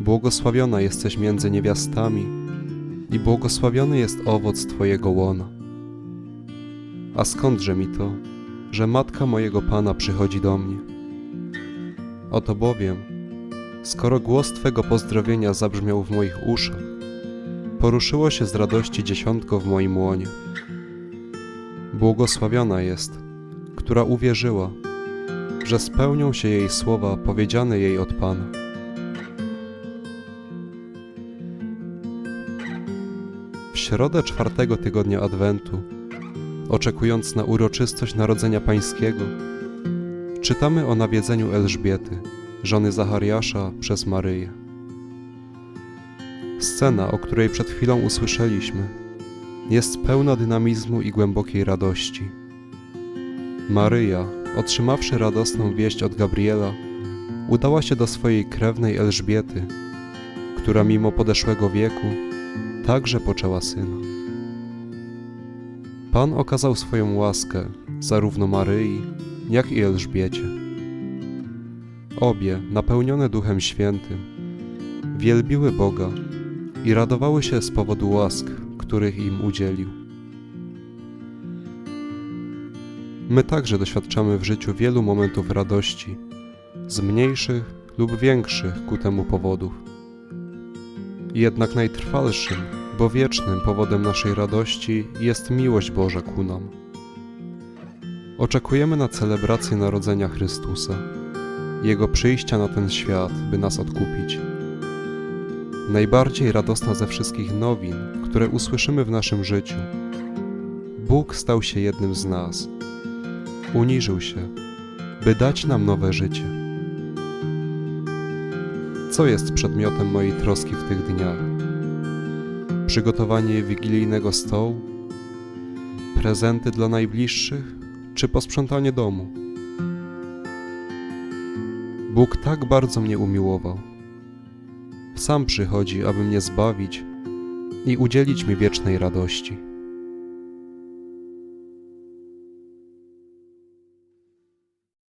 Błogosławiona jesteś między niewiastami i błogosławiony jest owoc Twojego łona. A skądże mi to, że matka mojego Pana przychodzi do mnie? Oto bowiem, skoro głos Twego pozdrowienia zabrzmiał w moich uszach, poruszyło się z radości dziesiątko w moim łonie. Błogosławiona jest, która uwierzyła, że spełnią się jej słowa powiedziane jej od Pana. Środę czwartego tygodnia Adwentu, oczekując na uroczystość Narodzenia Pańskiego, czytamy o nawiedzeniu Elżbiety, żony Zachariasza przez Maryję. Scena, o której przed chwilą usłyszeliśmy, jest pełna dynamizmu i głębokiej radości. Maryja, otrzymawszy radosną wieść od Gabriela, udała się do swojej krewnej Elżbiety, która mimo podeszłego wieku także poczęła syna. Pan okazał swoją łaskę zarówno Maryi, jak i Elżbiecie. Obie, napełnione Duchem Świętym, wielbiły Boga i radowały się z powodu łask, których im udzielił. My także doświadczamy w życiu wielu momentów radości, z mniejszych lub większych ku temu powodów. Jednak najtrwalszym, bo wiecznym powodem naszej radości jest miłość Boża ku nam. Oczekujemy na celebrację Narodzenia Chrystusa, Jego przyjścia na ten świat, by nas odkupić. Najbardziej radosna ze wszystkich nowin, które usłyszymy w naszym życiu. Bóg stał się jednym z nas. Uniżył się, by dać nam nowe życie. Co jest przedmiotem mojej troski w tych dniach? Przygotowanie wigilijnego stołu? Prezenty dla najbliższych? Czy posprzątanie domu? Bóg tak bardzo mnie umiłował. Sam przychodzi, aby mnie zbawić i udzielić mi wiecznej radości.